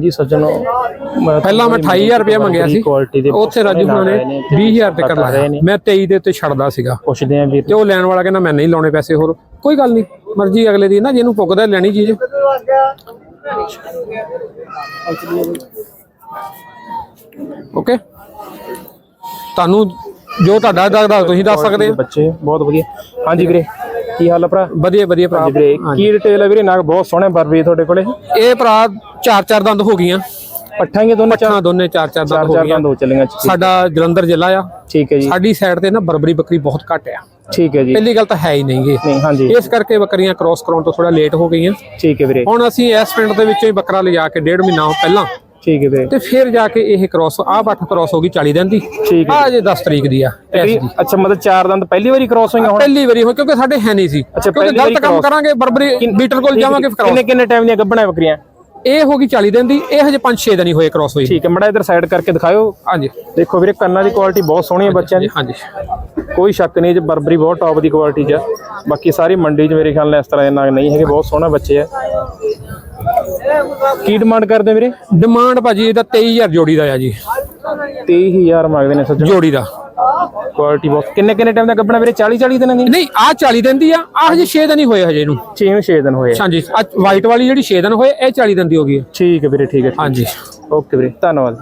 ਜੀ ਸੱਜਣੋ ਪਹਿਲਾਂ ਮੈਂ 28000 ਰੁਪਏ ਮੰਗਿਆ ਸੀ। ਕੁਆਲਿਟੀ ਦੇ ਉੱਥੇ ਰਾਜੂ ਹੁਣਾਂ ਨੇ 20000 ਤੇ ਕਰ ਲਾਇਆ ਮੈਂ 23 ਦੇ ਉੱਤੇ ਛੱਡਦਾ ਸੀਗਾ। ਪੁੱਛਦੇ ਆਂ ਵੀਰ ਤੇ ਉਹ ਲੈਣ ਵਾਲਾ ਕਹਿੰਦਾ ਮੈਂ ਨਹੀਂ ਲਾਉਣੇ ਪੈਸੇ ਹੋਰ। ਕੋਈ ਗੱਲ ਨਹੀਂ ਮਰਜ਼ੀ ਅਗਲੇ ਦੀ ਨਾ ਜਿਹਨੂੰ ਪੁੱਗਦਾ ਲੈਣੀ ਚੀਜ਼। ਓਕੇ ਤੁਹਾਨੂੰ ਜੋ ਤੁਹਾਡਾ ਲੱਗਦਾ ਤੁਸੀਂ ਦੱਸ ਸਕਦੇ ਹੋ। ਬੱਚੇ ਬਹੁਤ ਵਧੀਆ। ਹਾਂਜੀ ਵੀਰੇ। ਕੀ ਹਾਲ ਆ ਭਰਾ? ਵਧੀਆ ਵਧੀਆ ਭਰਾ। ਵੀਰੇ ਕੀ ਡਿਟੇਲ ਹੈ ਵੀਰੇ? ਨਾਗ ਬਹੁਤ ਸੋਹਣੇ ਬਰਬਰੀ ਤੁਹਾਡੇ ਕੋਲੇ। ਇਹ ਭਰਾ ਚਾਰ ਚਾਰ ਦੰਦ ਹੋ ਗਈਆਂ। ਪੱਠਾਂ ਹੀ ਦੋਨੇ ਚਾਰ? ਦੋਨੇ ਚਾਰ ਚਾਰ ਦੰਦ ਹੋ ਗਈਆਂ। ਦੋ ਚੱਲੀਆਂ। ਸਾਡਾ ਜਲੰਧਰ ਜ਼ਿਲ੍ਹਾ ਆ। ਠੀਕ ਹੈ ਜੀ। ਸਾਡੀ ਸਾਈਡ ਤੇ ਨਾ ਬਰਬਰੀ ਬੱਕਰੀ ਬਹੁਤ ਘੱਟ ਆ। ਠੀਕ ਹੈ ਜੀ। ਪਹਿਲੀ ਗੱਲ ਤਾਂ ਹੈ ਹੀ ਨਹੀਂ ਹਾਂਜੀ। ਇਸ ਕਰਕੇ ਬੱਕਰੀਆਂ ਕ੍ਰੋਸ ਕਰਾਉਣ ਤੋਂ ਥੋੜਾ ਲੇਟ ਹੋ ਗਈਆਂ। ਠੀਕ ਹੈ ਵੀਰੇ। ਹੁਣ ਅਸੀਂ ਇਸ ਪਿੰਡ ਦੇ ਵਿੱਚੋਂ ਹੀ ਬੱਕਰਾ ਲਿਜਾ ਕੇ ਡੇਢ ਮਹੀਨਾ ਪਹਿਲਾਂ ਠੀਕ ਹੈ ਤੇ ਫਿਰ ਜਾ ਕੇ ਇਹ ਕ੍ਰੋਸ ਆਹ ਪੱਠ ਕ੍ਰੋਸ ਹੋ ਗਈ 40 ਦਿਨ ਦੀ। ਠੀਕ ਆ ਜੇ 10 ਤਰੀਕ ਦੀ ਆ ਦੀ। ਅੱਛਾ ਮਤਲਬ ਚਾਰ ਦੰਦ ਪਹਿਲੀ ਵਾਰੀ ਕ੍ਰਾਸ ਹੋਈਆਂ ਹੁਣ? ਪਹਿਲੀ ਵਾਰੀ ਹੋਈ ਕਿਉਂਕਿ ਸਾਡੇ ਹੈ ਨਹੀਂ ਸੀ। ਅੱਛਾ, ਕਿਉਂਕਿ ਗਲਤ ਕੰਮ। ਕਰਾਂਗੇ ਬਰਬਰੀ ਬੀਟਰ ਕੋਲ ਜਾਵਾਂਗੇ ਫਿਰ ਕਿੰਨੇ। ਕਿੰਨੇ ਟਾਈਮ ਦੀਆਂ ਗੱਭਣਾ ਬੱਕਰੀਆਂ ਇਹ ਹੋ ਗਈ 40 ਦਿਨ ਦੀ ਇਹ ਹਜੇ 5-6 ਦਿਨ ਹੀ ਹੋਏ ਕ੍ਰੋਸ ਹੋਈ। ਠੀਕ ਹੈ ਮੜਾ ਇਧਰ ਸਾਈਡ ਕਰਕੇ ਦਿਖਾਓ ਹਾਂਜੀ। ਦੇਖੋ ਵੀਰੇ ਕੰਨਾਂ ਦੀ ਕੁਆਲਿਟੀ ਬਹੁਤ ਸੋਹਣੀ ਹੈ ਬੱਚਿਆਂ ਦੀ। ਹਾਂਜੀ ਕੋਈ ਸ਼ੱਕ ਨਹੀਂ ਜੇ ਬਰਬਰੀ ਬਹੁਤ ਟੌਪ ਦੀ ਕੁਆਲਿਟੀ 'ਚ ਆ। ਬਾਕੀ ਸਾਰੀ ਮੰਡੀ 'ਚ ਮੇਰੇ ਖਿਆਲ ਨਾਲ ਇਸ ਤਰ੍ਹਾਂ ਦੇ ਨਾਗ ਨਹੀਂ ਹੈਗੇ ਬਹੁਤ ਸੋਹਣਾ ਬੱਚੇ ਆ। ਕੀ ਡਿਮਾਂਡ ਕਰਦੇ ਵੀਰੇ? ਡਿਮਾਂਡ ਭਾਜੀ ਇਹਦਾ 23000 ਜੋੜੀ ਦਾ ਆ ਜੀ। 23000 ਮੰਗਦੇ ਨੇ ਸੱਜਣ। ਜੋੜੀ ਦਾ। ਕੁਆਲਿਟੀ ਬਹੁਤ ਕਿੰਨੇ ਕਿੰਨੇ ਟਾਈਮ ਦਾ ਗੱਭਣਾ ਵੀਰੇ? 40 40 ਦਿਨਾਂ ਦੀ? ਨਹੀਂ ਆ 40 ਦਿਨ ਦੀ ਆ ਆ ਹਜੇ 6 ਦਿਨ ਹੀ ਹੋਏ ਹਜੇ ਇਹਨੂੰ। 6 6 ਦਿਨ ਹੋਏ। ਹਾਂਜੀ ਆ ਵਾਈਟ ਵਾਲੀ ਜਿਹੜੀ 6 ਦਿਨ ਹੋਏ ਇਹ 40 ਦਿਨ ਦੀ ਹੋ ਗਈ ਠੀਕ ਹੈ ਵੀਰੇ ਠੀਕ ਹੈ ਹਾਂਜੀ। ਓਕੇ ਵੀਰੇ ਧੰਨਵਾਦ।